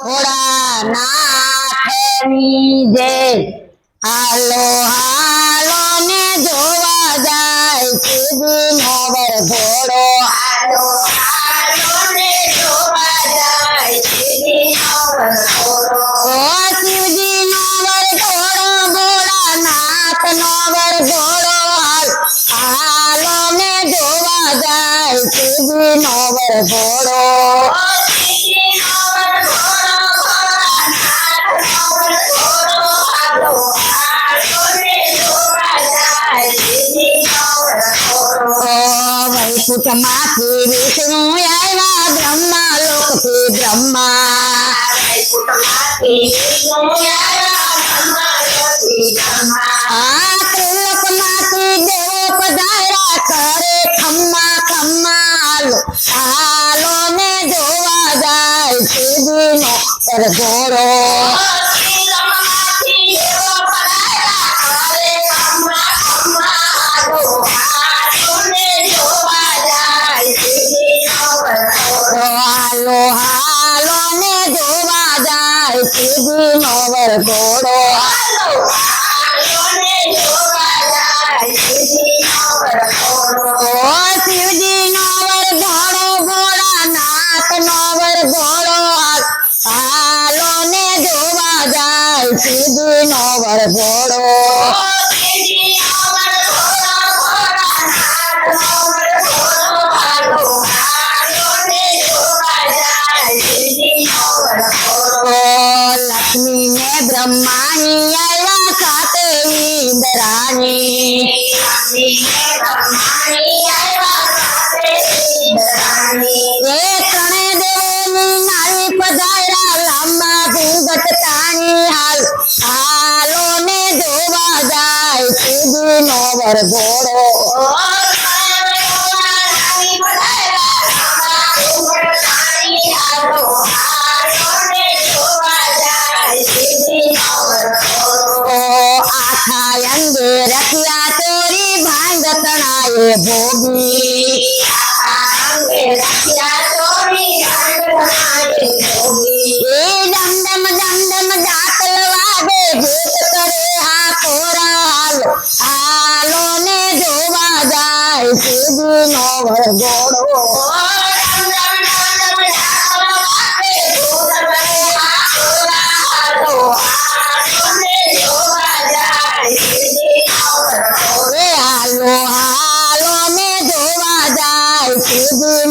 ঘোড়া নাথ নিজে আলো আলোনে ধোয়া যায়। সেদিন হবার বড় আলো আলোনে ধোয়া ঘোড়া। নাথ নবার বড় আলোনে ধোয়া যায়। সেদিন হবার বড় సుతమా శ్రీ విష్ణు అయినా బ్రహ్మ. లోకసి బ్రహ్మ જાય સીધી નો વરઘોડો શિવજી அம்மா நீ அழகா காத்தே இந்த ராணி. ஏற்கனவே தேவி அழிப்பதாயால் அம்மா தூங்கத்து தாணியால் ஆலோனே தேவாதாய் திதி நோவர் போடோ. Hallelujah.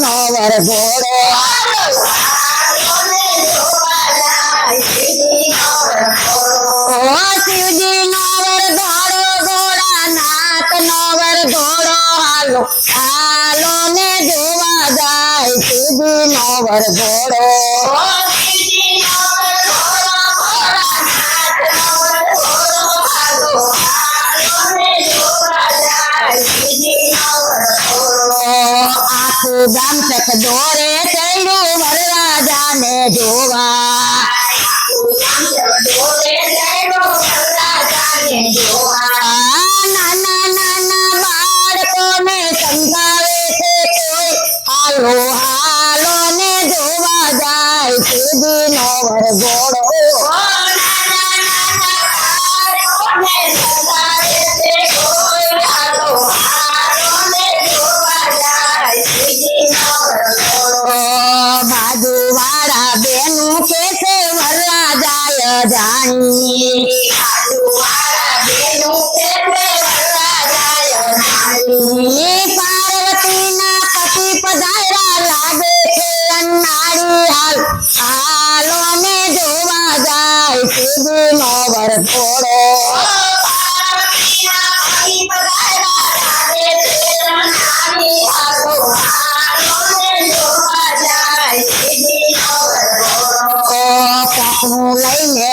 আমার বড় শিবদিন নবর ধরো গোড়া নাথ নবর ধরো আলো আলো নে দেওয়া যায় শিবদিন নবর বড়। ચક દોરે ચડ્યું વરરાજાને જોવા. છે કોઈ. હાલો હાલો ને જોવા જાય સુધી નો ઓ জানিয়ে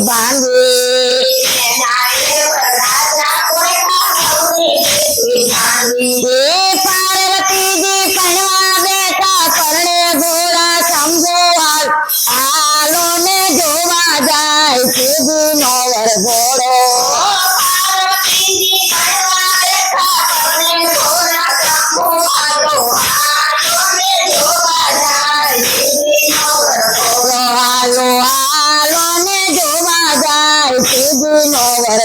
बांधी पार्वती जी कणवा बेटा, करणे भोरा समझो आलो में जोवा जाए तुझ नोवर भोरे